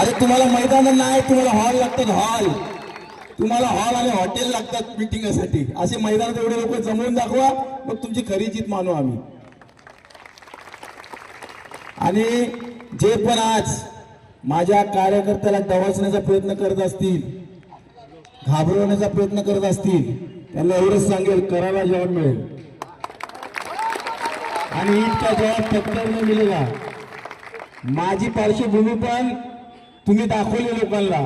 अरे तुम्हाला मैदान नाही तुम्हाला हॉल लागतात हॉल तुम्हाला हॉल आणि हॉटेल लागतात मिटिंगसाठी असे मैदानात एवढे लोक जमवून दाखवा मग तुमची खरी जीत मानू आम्ही. आणि जे पण आज माझ्या कार्यकर्त्याला दवाचण्याचा प्रयत्न करत असतील घाबरवण्याचा प्रयत्न करत असतील त्यांना एवढंच सांगेल करायला जवाब मिळेल. आणि इतका जवाब पत्कर में मिलेगा माझी पार्श्वभूमी पण तुम्ही दाखवली लोकांना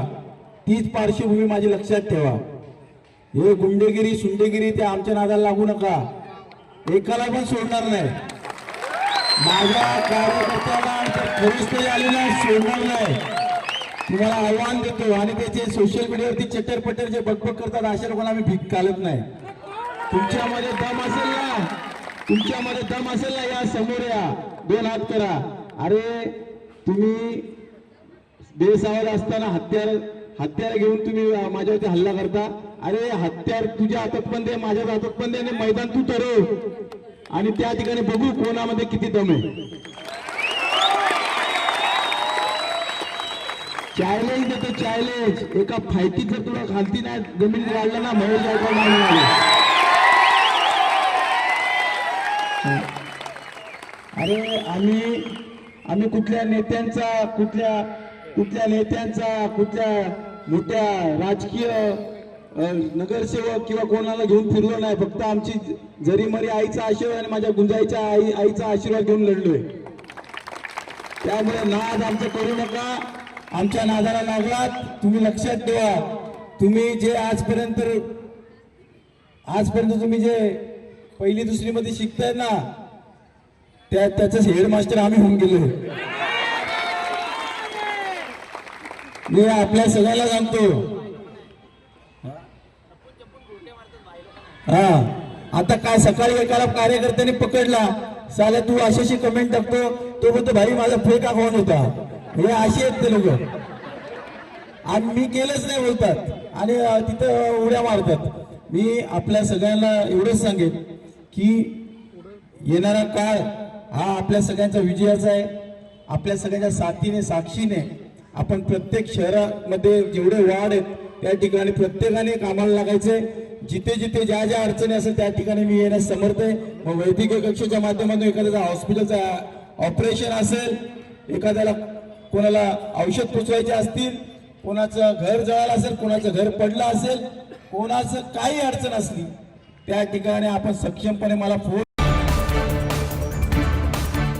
तीच पार्श्वभूमी माझी लक्षात ठेवा. हे गुंडेगिरी सुंडेगिरी ते आमच्या नादाला लागू नका. एकाला पण सोडणार नाही. माझ्या कार्यकर्त्याला आलेला सोडणार नाही. तुम्हाला आव्हान देतो आणि त्याचे सोशल मीडियावरती चटर पटर जे बकबक करतात अशा लोकांना आम्ही भीक घालत नाही. तुमच्यामध्ये दम असेल ना तुमच्यामध्ये दम असेल ना या समोर या. दोन हात करा. अरे तुम्ही बेसावध असताना हत्यार हत्यार घेऊन तुम्ही माझ्यावरती हल्ला करता. अरे हत्यार तुझ्या हातात पण दे माझ्या हातात पण दे आणि मैदान तू ठरव. आणि त्या ठिकाणी बघू कोणामध्ये किती दम आहे. चॅलेंज देतो चॅलेंज एका फायटीत जर तुला खालती नाही जमीन वाढलं ना महेश गायकवाड नाही अरे आम्ही आम्ही कुठल्या नेत्यांचा कुठल्या कुठल्या नेत्यांचा कुठल्या मोठ्या राजकीय नगरसेवक किंवा कोणाला घेऊन फिरलो नाही फक्त आमची जरी मरी आईचा आशीर्वाद आणि माझ्या गुंजाईच्या आई आईचा आशीर्वाद घेऊन लढलोय. त्यामुळे नाद आमचं करू नका. आमच्या नादाला लागलात. तुम्ही लक्षात ठेवा. तुम्ही जे आजपर्यंत आजपर्यंत तुम्ही जे पहिली दुसरी मध्ये शिकताय ना त्या त्याच हेडमास्टर आम्ही होऊन गेलो मी आपल्या सगळ्याला सांगतो. हा. आता काय सकाळी एकाला कार्यकर्त्याने पकडला. साला तू अशाशी कमेंट टाकतो. तो बोलतो भाई माझा फेक अकाउंट होता. हे अशी आहेत ते लोक. आणि मी केलंच नाही बोलतात. आणि तिथं उड्या मारतात. मी आपल्या सगळ्यांना एवढंच सांगेन की येणारा काळ हा आपल्या सगळ्यांचा विजयाचा आहे. आपल्या सगळ्यांच्या साथीने साक्षीने आपण प्रत्येक शहरामध्ये जेवढे वार्ड आहेत त्या ठिकाणी प्रत्येकाने कामाला लागायचंय जिथे जिथे ज्या ज्या अडचणी असेल त्या ठिकाणी मी येण्यास समर्थ आहे. मग वैद्यकीय कक्षाच्या माध्यमातून एखाद्याचा हॉस्पिटलचा ऑपरेशन असेल एखाद्याला कोणाला औषध पोचवायचे असतील कोणाचं घर जळालं असेल कोणाचं घर पडलं असेल कोणाचं काही अडचण असली त्या ठिकाणी आपण सक्षमपणे मला फोन